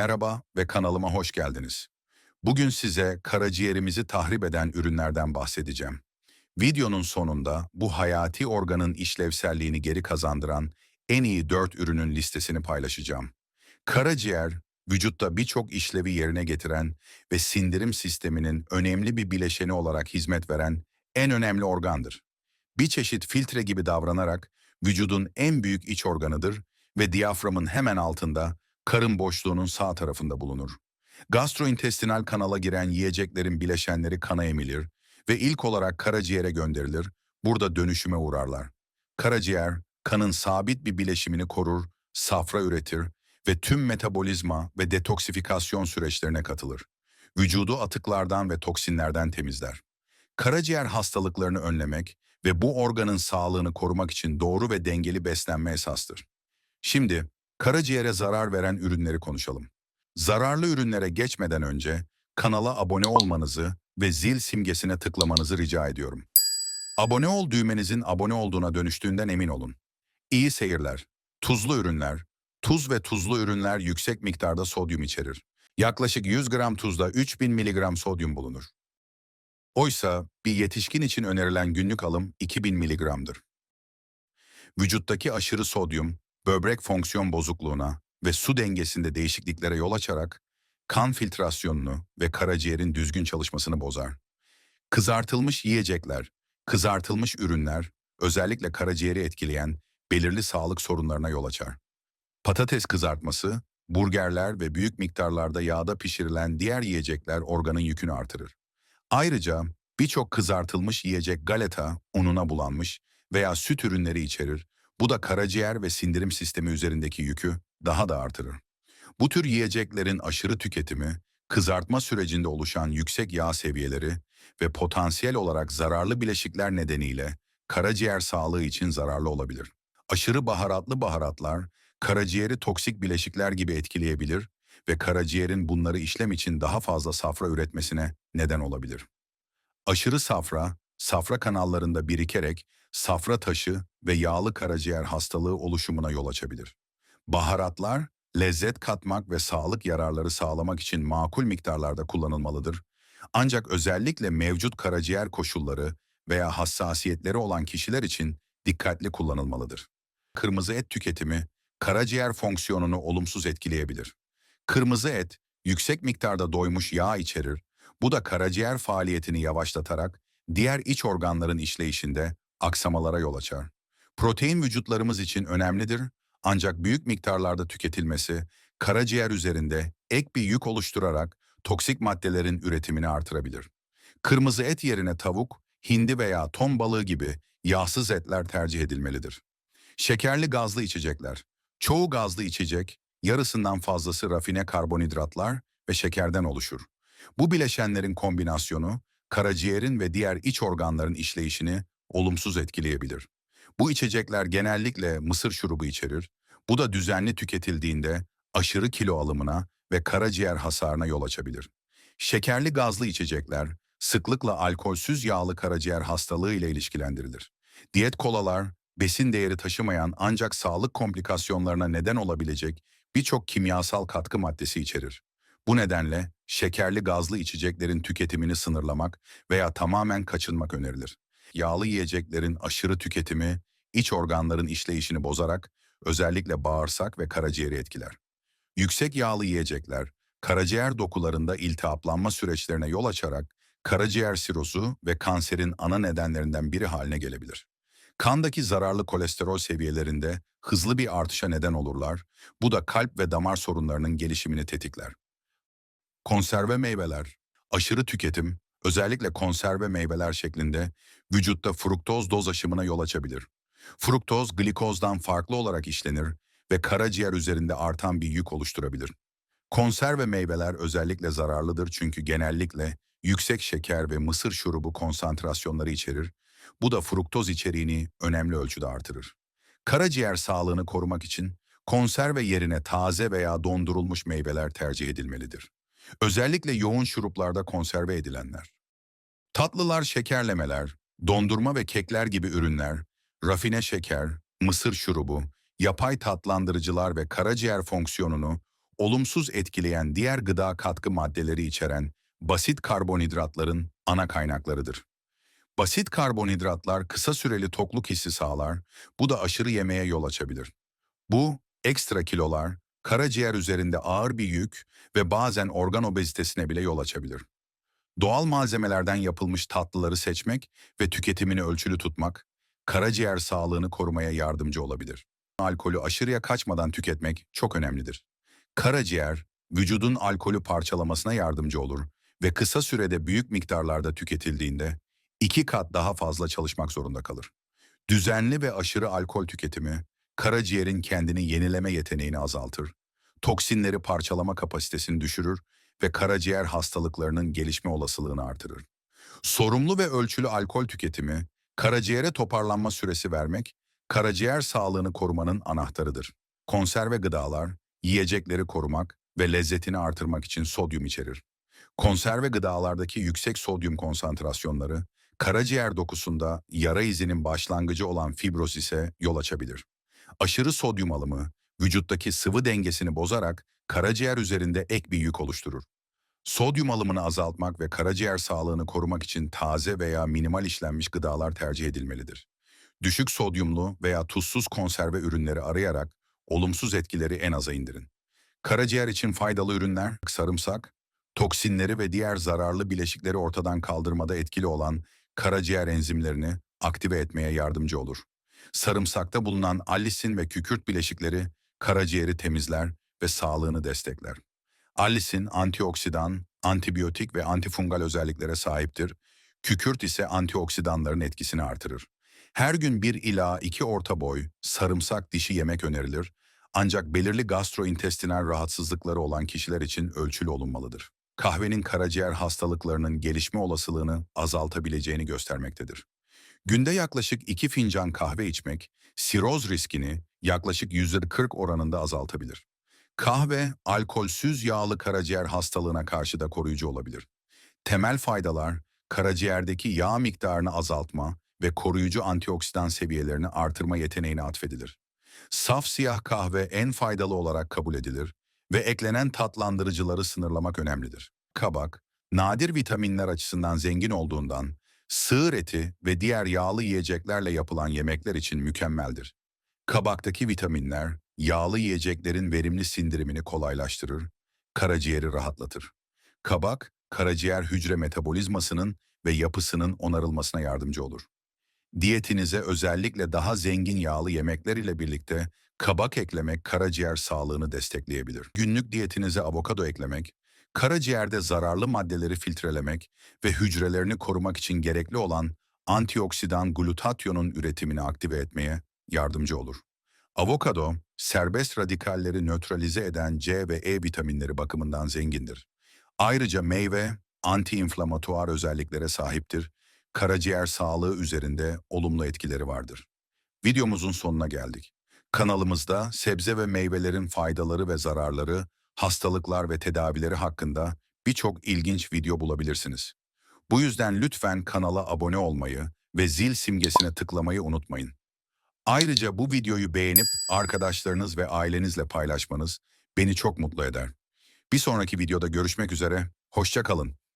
Merhaba ve kanalıma hoş geldiniz. Bugün size karaciğerimizi tahrip eden ürünlerden bahsedeceğim. Videonun sonunda bu hayati organın işlevselliğini geri kazandıran en iyi 4 ürünün listesini paylaşacağım. Karaciğer, vücutta birçok işlevi yerine getiren ve sindirim sisteminin önemli bir bileşeni olarak hizmet veren en önemli organdır. Bir çeşit filtre gibi davranarak vücudun en büyük iç organıdır ve diyaframın hemen altında karın boşluğunun sağ tarafında bulunur. Gastrointestinal kanala giren yiyeceklerin bileşenleri kana emilir ve ilk olarak karaciğere gönderilir. Burada dönüşüme uğrarlar. Karaciğer, kanın sabit bir bileşimini korur, safra üretir ve tüm metabolizma ve detoksifikasyon süreçlerine katılır. Vücudu atıklardan ve toksinlerden temizler. Karaciğer hastalıklarını önlemek ve bu organın sağlığını korumak için doğru ve dengeli beslenme esastır. Şimdi karaciğere zarar veren ürünleri konuşalım. Zararlı ürünlere geçmeden önce kanala abone olmanızı ve zil simgesine tıklamanızı rica ediyorum. Abone ol düğmenizin abone olduğuna dönüştüğünden emin olun. İyi seyirler. Tuzlu ürünler. Tuz ve tuzlu ürünler yüksek miktarda sodyum içerir. Yaklaşık 100 gram tuzda 3000 miligram sodyum bulunur. Oysa bir yetişkin için önerilen günlük alım 2000 miligramdır. Vücuttaki aşırı sodyum, böbrek fonksiyon bozukluğuna ve su dengesinde değişikliklere yol açarak kan filtrasyonunu ve karaciğerin düzgün çalışmasını bozar. Kızartılmış yiyecekler, kızartılmış ürünler özellikle karaciğeri etkileyen belirli sağlık sorunlarına yol açar. Patates kızartması, burgerler ve büyük miktarlarda yağda pişirilen diğer yiyecekler organın yükünü artırır. Ayrıca birçok kızartılmış yiyecek galeta, ununa bulanmış veya süt ürünleri içerir. Bu da karaciğer ve sindirim sistemi üzerindeki yükü daha da artırır. Bu tür yiyeceklerin aşırı tüketimi, kızartma sürecinde oluşan yüksek yağ seviyeleri ve potansiyel olarak zararlı bileşikler nedeniyle karaciğer sağlığı için zararlı olabilir. Aşırı baharatlı baharatlar, karaciğeri toksik bileşikler gibi etkileyebilir ve karaciğerin bunları işlem için daha fazla safra üretmesine neden olabilir. Aşırı safra, safra kanallarında birikerek safra taşı ve yağlı karaciğer hastalığı oluşumuna yol açabilir. Baharatlar, lezzet katmak ve sağlık yararları sağlamak için makul miktarlarda kullanılmalıdır. Ancak özellikle mevcut karaciğer koşulları veya hassasiyetleri olan kişiler için dikkatli kullanılmalıdır. Kırmızı et tüketimi, karaciğer fonksiyonunu olumsuz etkileyebilir. Kırmızı et, yüksek miktarda doymuş yağ içerir. Bu da karaciğer faaliyetini yavaşlatarak diğer iç organların işleyişinde aksamalara yol açar. Protein vücutlarımız için önemlidir ancak büyük miktarlarda tüketilmesi karaciğer üzerinde ek bir yük oluşturarak toksik maddelerin üretimini artırabilir. Kırmızı et yerine tavuk, hindi veya ton balığı gibi yağsız etler tercih edilmelidir. Şekerli gazlı içecekler. Çoğu gazlı içecek, yarısından fazlası rafine karbonhidratlar ve şekerden oluşur. Bu bileşenlerin kombinasyonu, karaciğerin ve diğer iç organların işleyişini olumsuz etkileyebilir. Bu içecekler genellikle mısır şurubu içerir. Bu da düzenli tüketildiğinde aşırı kilo alımına ve karaciğer hasarına yol açabilir. Şekerli gazlı içecekler sıklıkla alkolsüz yağlı karaciğer hastalığı ile ilişkilendirilir. Diyet kolalar, besin değeri taşımayan ancak sağlık komplikasyonlarına neden olabilecek birçok kimyasal katkı maddesi içerir. Bu nedenle şekerli gazlı içeceklerin tüketimini sınırlamak veya tamamen kaçınmak önerilir. Yağlı yiyeceklerin aşırı tüketimi, iç organların işleyişini bozarak özellikle bağırsak ve karaciğeri etkiler. Yüksek yağlı yiyecekler, karaciğer dokularında iltihaplanma süreçlerine yol açarak karaciğer sirozu ve kanserin ana nedenlerinden biri haline gelebilir. Kandaki zararlı kolesterol seviyelerinde hızlı bir artışa neden olurlar, bu da kalp ve damar sorunlarının gelişimini tetikler. Konserve meyveler, aşırı tüketim, özellikle konserve meyveler şeklinde vücutta fruktoz doz aşımına yol açabilir. Fruktoz glikozdan farklı olarak işlenir ve karaciğer üzerinde artan bir yük oluşturabilir. Konserve meyveler özellikle zararlıdır çünkü genellikle yüksek şeker ve mısır şurubu konsantrasyonları içerir. Bu da fruktoz içeriğini önemli ölçüde artırır. Karaciğer sağlığını korumak için konserve yerine taze veya dondurulmuş meyveler tercih edilmelidir. Özellikle yoğun şuruplarda konserve edilenler. Tatlılar, şekerlemeler, dondurma ve kekler gibi ürünler, rafine şeker, mısır şurubu, yapay tatlandırıcılar ve karaciğer fonksiyonunu olumsuz etkileyen diğer gıda katkı maddeleri içeren basit karbonhidratların ana kaynaklarıdır. Basit karbonhidratlar kısa süreli tokluk hissi sağlar, bu da aşırı yemeğe yol açabilir. Bu, ekstra kilolar, karaciğer üzerinde ağır bir yük ve bazen organ obezitesine bile yol açabilir. Doğal malzemelerden yapılmış tatlıları seçmek ve tüketimini ölçülü tutmak, karaciğer sağlığını korumaya yardımcı olabilir. Alkolü aşırıya kaçmadan tüketmek çok önemlidir. Karaciğer, vücudun alkolü parçalamasına yardımcı olur ve kısa sürede büyük miktarlarda tüketildiğinde iki kat daha fazla çalışmak zorunda kalır. Düzenli ve aşırı alkol tüketimi, karaciğerin kendini yenileme yeteneğini azaltır, toksinleri parçalama kapasitesini düşürür ve karaciğer hastalıklarının gelişme olasılığını artırır. Sorumlu ve ölçülü alkol tüketimi, karaciğere toparlanma süresi vermek, karaciğer sağlığını korumanın anahtarıdır. Konserve gıdalar, yiyecekleri korumak ve lezzetini artırmak için sodyum içerir. Konserve gıdalardaki yüksek sodyum konsantrasyonları, karaciğer dokusunda yara izinin başlangıcı olan fibrozise yol açabilir. Aşırı sodyum alımı, vücuttaki sıvı dengesini bozarak karaciğer üzerinde ek bir yük oluşturur. Sodyum alımını azaltmak ve karaciğer sağlığını korumak için taze veya minimal işlenmiş gıdalar tercih edilmelidir. Düşük sodyumlu veya tuzsuz konserve ürünleri arayarak olumsuz etkileri en aza indirin. Karaciğer için faydalı ürünler, sarımsak, toksinleri ve diğer zararlı bileşikleri ortadan kaldırmada etkili olan karaciğer enzimlerini aktive etmeye yardımcı olur. Sarımsakta bulunan allisin ve kükürt bileşikleri karaciğeri temizler ve sağlığını destekler. Allisin antioksidan, antibiyotik ve antifungal özelliklere sahiptir. Kükürt ise antioksidanların etkisini artırır. Her gün bir ila iki orta boy sarımsak dişi yemek önerilir. Ancak belirli gastrointestinal rahatsızlıkları olan kişiler için ölçülü olunmalıdır. Kahvenin karaciğer hastalıklarının gelişme olasılığını azaltabileceğini göstermektedir. Günde yaklaşık 2 fincan kahve içmek, siroz riskini yaklaşık %40 oranında azaltabilir. Kahve, alkolsüz yağlı karaciğer hastalığına karşı da koruyucu olabilir. Temel faydalar, karaciğerdeki yağ miktarını azaltma ve koruyucu antioksidan seviyelerini artırma yeteneğine atfedilir. Saf siyah kahve en faydalı olarak kabul edilir ve eklenen tatlandırıcıları sınırlamak önemlidir. Kabak, nadir vitaminler açısından zengin olduğundan, sığır eti ve diğer yağlı yiyeceklerle yapılan yemekler için mükemmeldir. Kabaktaki vitaminler, yağlı yiyeceklerin verimli sindirimini kolaylaştırır, karaciğeri rahatlatır. Kabak, karaciğer hücre metabolizmasının ve yapısının onarılmasına yardımcı olur. Diyetinize özellikle daha zengin yağlı yemekler ile birlikte kabak eklemek karaciğer sağlığını destekleyebilir. Günlük diyetinize avokado eklemek, karaciğerde zararlı maddeleri filtrelemek ve hücrelerini korumak için gerekli olan antioksidan glutatyonun üretimini aktive etmeye yardımcı olur. Avokado, serbest radikalleri nötralize eden C ve E vitaminleri bakımından zengindir. Ayrıca meyve, antiinflamatuar özelliklere sahiptir, karaciğer sağlığı üzerinde olumlu etkileri vardır. Videomuzun sonuna geldik. Kanalımızda sebze ve meyvelerin faydaları ve zararları, hastalıklar ve tedavileri hakkında birçok ilginç video bulabilirsiniz. Bu yüzden lütfen kanala abone olmayı ve zil simgesine tıklamayı unutmayın. Ayrıca bu videoyu beğenip arkadaşlarınız ve ailenizle paylaşmanız beni çok mutlu eder. Bir sonraki videoda görüşmek üzere, hoşça kalın.